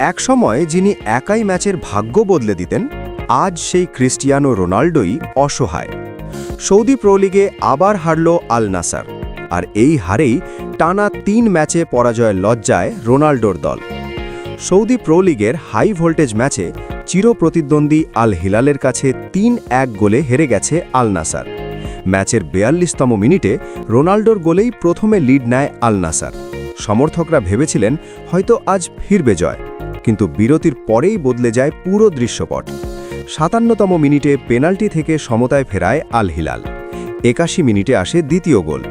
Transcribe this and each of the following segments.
একসময় যিনি একাই ম্যাচের ভাগ্য বদলে দিতেন, আজ সেই ক্রিস্টিয়ানো রোনাল্ডোই অসহায়। সৌদি প্রো লিগে আবার হারল আল নাসার, আর এই হারেই টানা তিন ম্যাচে পরাজয়ের লজ্জায় রোনাল্ডোর দল। সৌদি প্রো লিগের হাই ভোল্টেজ ম্যাচে চিরপ্রতিদ্বন্দ্বী আল হিলালের কাছে তিন এক গোলে হেরে গেছে আল নাসার। ম্যাচের বেয়াল্লিশতম মিনিটে রোনাল্ডোর গোলেই প্রথমে লিড নেয় আল নাসার। সমর্থকরা ভেবেছিলেন হয়তো আজ ফিরবে জয়, কিন্তু বিরতির পরেই বদলে যায় পুরো দৃশ্যপট। সাতান্নতম মিনিটে পেনাল্টি থেকে সমতায় ফেরায় আল হিলাল একাশি মিনিটে আসে দ্বিতীয় গোল,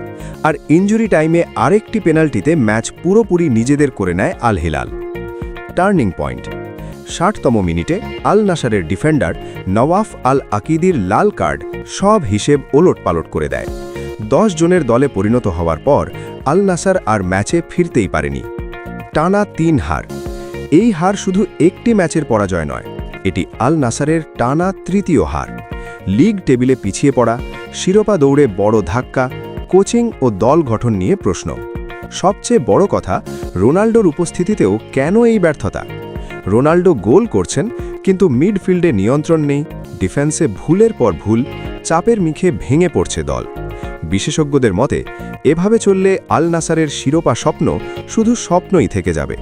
আর ইঞ্জুরি টাইমে আরেকটি পেনাল্টিতে ম্যাচ পুরোপুরি নিজেদের করে নেয় আল হিলাল টার্নিং পয়েন্ট, ষাটতম মিনিটে আল নাসারের ডিফেন্ডার নওয়াফ আল আকিদির লাল কার্ড সব হিসেব ওলট পালট করে দেয়। দশ জনের দলে পরিণত হওয়ার পর আল নাসার আর ম্যাচে ফিরতেই পারেনি। টানা তিন হার। এই হার শুধু একটি ম্যাচের পরাজয় নয়, এটি আল নাসারের টানা তৃতীয় হার। লিগ টেবিলে পিছিয়ে পড়া, শিরোপা দৌড়ে বড় ধাক্কা, কোচিং ও দল গঠন নিয়ে প্রশ্ন। সবচেয়ে বড় কথা, রোনাল্ডোর উপস্থিতিতেও কেন এই ব্যর্থতা? রোনাল্ডো গোল করছেন, কিন্তু মিডফিল্ডে নিয়ন্ত্রণ নেই, ডিফেন্সে ভুলের পর ভুল চাপের মুখে ভেঙে পড়ছে দল। বিশেষজ্ঞদের মতে, এভাবে চললে আল নাসারের শিরোপা স্বপ্ন শুধু স্বপ্নই থেকে যাবে।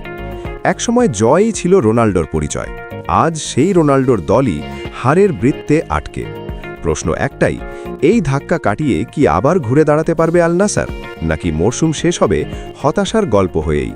একসময় জয়ই ছিল রোনাল্ডোর পরিচয়। আজ সেই রোনাল্ডোর দলই হারের বৃত্তে আটকে। প্রশ্ন একটাই, এই ধাক্কা কাটিয়ে কি আবার ঘুরে দাঁড়াতে পারবে আল নাসার? নাকি মরশুম শেষ হবে হতাশার গল্প হয়েই?